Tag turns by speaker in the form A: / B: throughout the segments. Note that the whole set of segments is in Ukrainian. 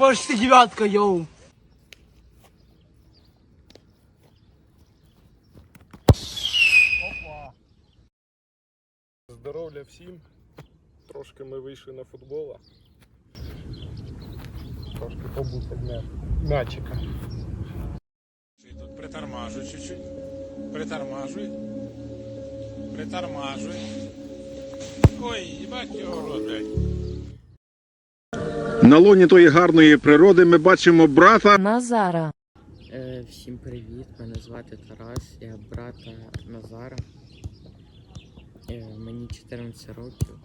A: Почти девятка, йоу.
B: Опа. Здоров'я всім. Трошки ми вийшли на футбола. Трошки побути м'я- м'ячика.
C: І Тут притормажуй чуть-чуть. Притормажуй. Притормажуй. Ой, їбать його рот, блядь.
D: На лоні тої гарної природи ми бачимо брата
E: Назара.
F: Е, всім привіт, мене звати Тарас, я брата Назара. Е, мені 14 років.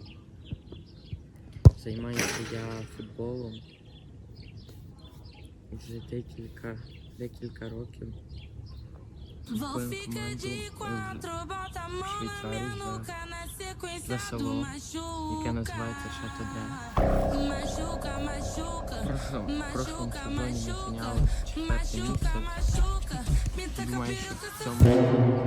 F: Займаюся я футболом вже декілька, декілька років. В Швейцарії за, за село, яке називається Шатоде. В прошлому сезоні ми зайняли четверте місце. Думаю, що в цьому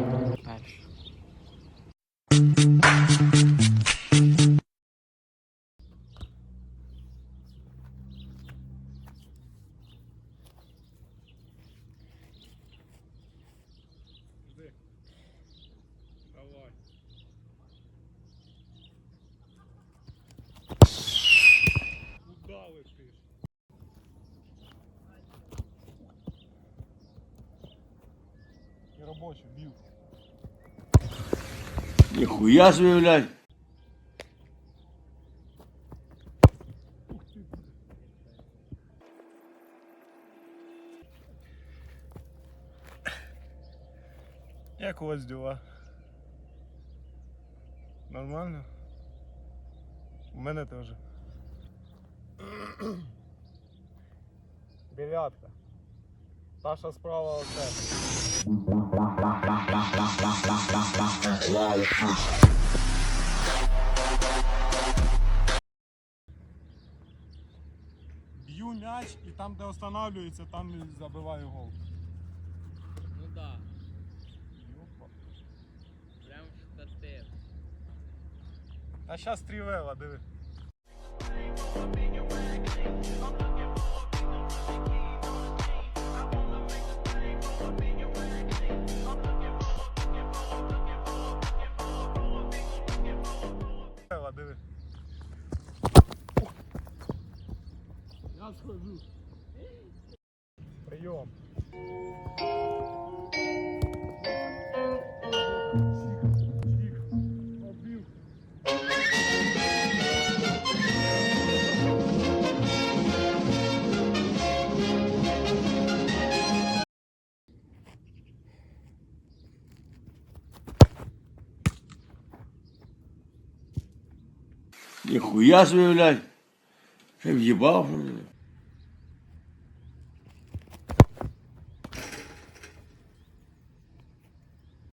B: І робочий, бів.
G: Ніхуя собі, блядь.
B: Як у вас діла? Нормально? У мене теж. Дев'ятка. Таша справа оце. Б'ю м'яч і там, де останавливається, там і забиваю гол.
F: Ну да,
B: Йопа.
F: прям штатив.
B: А зараз трівела, диви. Я схожу. Прийом.
G: Ніхуя собі, блядь. В'їбав, що ли?